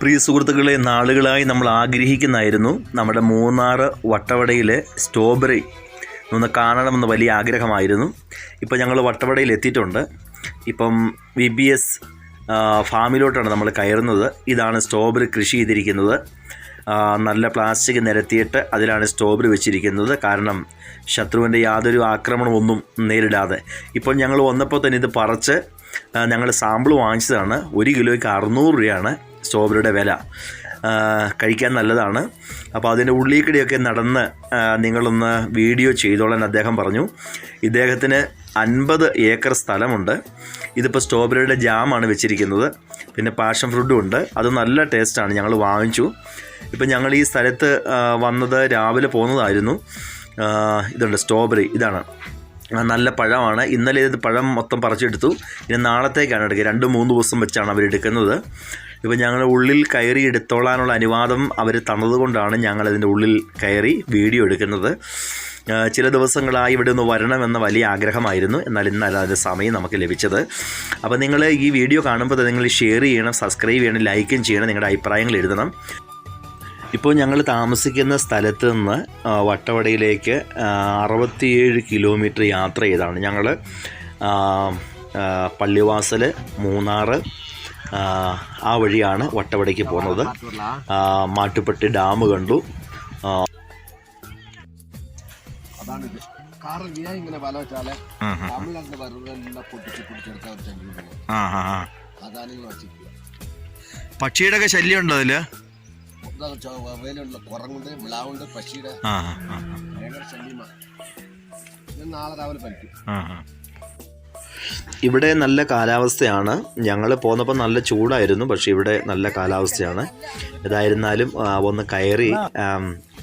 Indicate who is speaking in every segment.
Speaker 1: പ്രിയ സുഹൃത്തുക്കളെ നാളുകളായി നമ്മൾ ആഗ്രഹിക്കുന്നതായിരുന്നു നമ്മുടെ മൂന്നാർ വട്ടവടയിലെ സ്ട്രോബെറി ഒന്ന് കാണണമെന്ന് വലിയ ആഗ്രഹമായിരുന്നു. ഇപ്പോൾ ഞങ്ങൾ വട്ടവടയിൽ എത്തിയിട്ടുണ്ട്. ഇപ്പം വി ബി എസ് ഫാമിലോട്ടാണ് നമ്മൾ കയറുന്നത്. ഇതാണ് സ്ട്രോബെറി കൃഷി ചെയ്തിരിക്കുന്നത്. നല്ല പ്ലാസ്റ്റിക് നിരത്തിയിട്ട് അതിലാണ് സ്ട്രോബെറി വെച്ചിരിക്കുന്നത്. കാരണം ശത്രുവിന്റെ യാതൊരു ആക്രമണമൊന്നും നേരിടാതെ. ഇപ്പോൾ ഞങ്ങൾ വന്നപ്പോൾ തന്നെ ഇത് പറിച്ച് ഞങ്ങൾ സാമ്പിൾ വാങ്ങിച്ചതാണ്. ഒരു കിലോയ്ക്ക് അറുന്നൂറ് രൂപയാണ്. സ്ട്രോബെറിയുടെ വില കഴിക്കാൻ നല്ലതാണ്. അപ്പോൾ അതിന്റെ ഉള്ളിക്കടിയൊക്കെ നടന്ന് നിങ്ങളൊന്ന് വീഡിയോ ചെയ്തോളാൻ അദ്ദേഹം പറഞ്ഞു. ഇദ്ദേഹത്തിന് അൻപത് ഏക്കർ സ്ഥലമുണ്ട്. ഇതിപ്പോൾ സ്ട്രോബെറിയുടെ ജാമാണ് വെച്ചിരിക്കുന്നത്. പിന്നെ പാഷൻ ഫ്രൂട്ടും ഉണ്ട്. അത് നല്ല ടേസ്റ്റാണ്. ഞങ്ങൾ വാങ്ങിച്ചു. ഇപ്പം ഞങ്ങൾ ഈ സ്ഥലത്ത് വന്നത് രാവിലെ പോകുന്നതായിരുന്നു. ഇതുണ്ട് സ്ട്രോബെറി. ഇതാണ്. നല്ല പഴമാണ്. ഇന്നലെ ഇത് പഴം മൊത്തം പറിച്ചെടുത്തു. ഇനി നാളത്തേക്കാണ് എടുക്കുക. രണ്ട് മൂന്ന് ദിവസം വെച്ചാണ് അവരെടുക്കുന്നത് ഇപ്പോൾ ഞങ്ങൾ ഉള്ളിൽ കയറി എടുത്തോളാനുള്ള അനുവാദം അവർ തന്നതുകൊണ്ടാണ് ഞങ്ങൾ അതിന്റെ ഉള്ളിൽ കയറി വീഡിയോ എടുക്കുന്നത്. ചില ദിവസങ്ങളായി ഇവിടെ ഒന്ന് വരണമെന്ന വലിയ ആഗ്രഹമായിരുന്നു. എന്നാൽ ഇന്നല്ല അതിന്റെ സമയം നമുക്ക് ലഭിച്ചത്. അപ്പോൾ നിങ്ങൾ ഈ വീഡിയോ കാണുമ്പോൾ നിങ്ങൾ ഷെയർ ചെയ്യണം സബ്സ്ക്രൈബ് ചെയ്യണം ലൈക്കും ചെയ്യണം നിങ്ങളുടെ അഭിപ്രായങ്ങൾ എഴുതണം. ഇപ്പോൾ ഞങ്ങൾ താമസിക്കുന്ന സ്ഥലത്ത് നിന്ന് വട്ടവടയിലേക്ക് അറുപത്തിയേഴ് കിലോമീറ്റർ യാത്ര ചെയ്താണ്. ഞങ്ങൾ പള്ളിവാസൽ മൂന്നാർ ആ, വഴിയാണ് വട്ടവടയ്ക്ക് പോകുന്നത്. മാട്ടുപെട്ടി മാട്ടുപ്പെട്ടി ഡാം കണ്ടു.
Speaker 2: ഇങ്ങനെ വല വെച്ചാൽ തമിഴ്നാട്ടിൽ വരുന്നതെല്ലാം പൊട്ടിച്ച് പിടിച്ചെടുക്കാൻ ഒരു ചെങ്കി പോകും അതാണ് വെച്ചിരിക്കുക
Speaker 1: പക്ഷിയുടെ ഒക്കെ ശല്യം ഉണ്ടോ അതിൽ
Speaker 2: വേലുള്ള കുറങ്ങുണ്ട് വിളാവുണ്ട് പക്ഷിയുടെ ശല്യമാണ് നാളെ രാവിലെ പറ്റും
Speaker 1: ഇവിടെ നല്ല കാലാവസ്ഥയാണ്. ഞങ്ങൾ പോന്നപ്പോൾ നല്ല ചൂടായിരുന്നു പക്ഷേ ഇവിടെ നല്ല കാലാവസ്ഥയാണ്. ഏതായിരുന്നാലും ഒന്ന് കയറി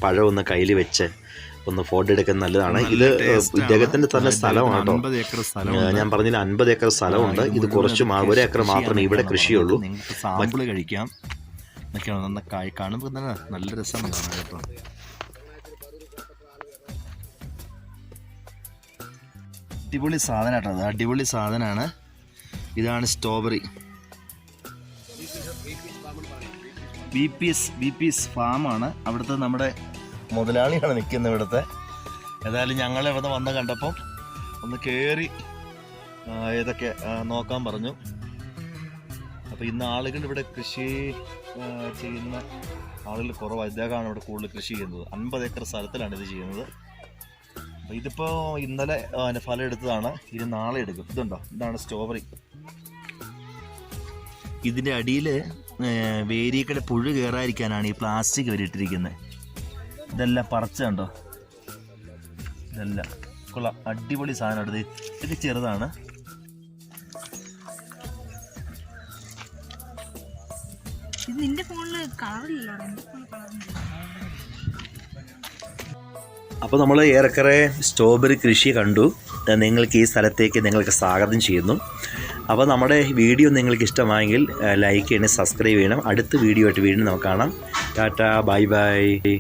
Speaker 1: പഴം ഒന്ന് കയ്യിൽ വെച്ച് ഒന്ന് ഫോട്ടോ എടുക്കാൻ നല്ലതാണ്. ഇത് ഇദ്ദേഹത്തിന്റെ തന്നെ സ്ഥലമാണ് കേട്ടോ. ഞാൻ പറഞ്ഞില്ല അൻപത് ഏക്കർ സ്ഥലമുണ്ട്. ഇത് കുറച്ച് ഒരേക്കർ ഒരു ഏക്കർ മാത്രമേ ഇവിടെ കൃഷിയുള്ളൂ.
Speaker 3: കഴിക്കാം. എന്നൊക്കെയാണ് നന്ന കായ് കാണുമ്പോൾ തന്നെ നല്ല രസമാണ് കാണാൻ കേട്ടോ. അടിപൊളി സാധനം കേട്ടോ അത്. അടിപൊളി സാധനമാണ് ഇതാണ് strawberry B P S B P S ഫാമാണ് അവിടുത്തെ നമ്മുടെ മുതലാളിയാണ് നിൽക്കുന്നത് ഇവിടുത്തെ. ഏതായാലും ഞങ്ങൾ ഇവിടെ വന്ന് കണ്ടപ്പോൾ ഒന്ന് കയറി ഇതൊക്കെ നോക്കാൻ പറഞ്ഞു. അപ്പോൾ ഇന്ന് ആളുകൾ ഇവിടെ കൃഷി ചെയ്യുന്ന ആളുകൾ കുറവാണ് ഇദ്ദേഹമാണ് ഇവിടെ കൂടുതൽ കൃഷി ചെയ്യുന്നത്. അൻപത് ഏക്കർ സ്ഥലത്തിലാണ് ഇത് ചെയ്യുന്നത്. അപ്പോൾ ഇതിപ്പോൾ ഇന്നലെ അതിന്റെ ഫലം എടുത്തതാണ്. ഇത് നാളെ എടുക്കും. ഇതുണ്ടോ? ഇതാണ് സ്ട്രോബെറി ഇതിന്റെ അടിയിൽ വേരിയക്കടെ പുഴു കയറാതിരിക്കാനാണ് ഈ പ്ലാസ്റ്റിക് വരിട്ടിരിക്കുന്നത് ഇതെല്ലാം പറിച്ച കണ്ടോ? ഇതെല്ലാം. കൊള്ളാം. അടിപൊളി സാധനമാണ് ഇത്. ഇതൊക്കെ ചെറുതാണ്.
Speaker 4: ഇത് നിന്റെ കളറില്ലല്ലോ ഫോണിൽ കളറുണ്ട്
Speaker 1: അപ്പോൾ നമ്മൾ ഏറെക്കുറെ സ്ട്രോബെറി കൃഷി കണ്ടു. നിങ്ങൾക്ക് ഈ സ്ഥലത്തേക്ക് നിങ്ങൾക്ക് സ്വാഗതം ചെയ്യുന്നു. അപ്പോൾ നമ്മുടെ വീഡിയോ നിങ്ങൾക്ക് ഇഷ്ടമായെങ്കിൽ ലൈക്ക് ചെയ്യണം സബ്സ്ക്രൈബ് ചെയ്യണം. അടുത്ത വീഡിയോ ആയിട്ട് വീണ്ടും നമുക്ക് കാണാം. Tata bye bye.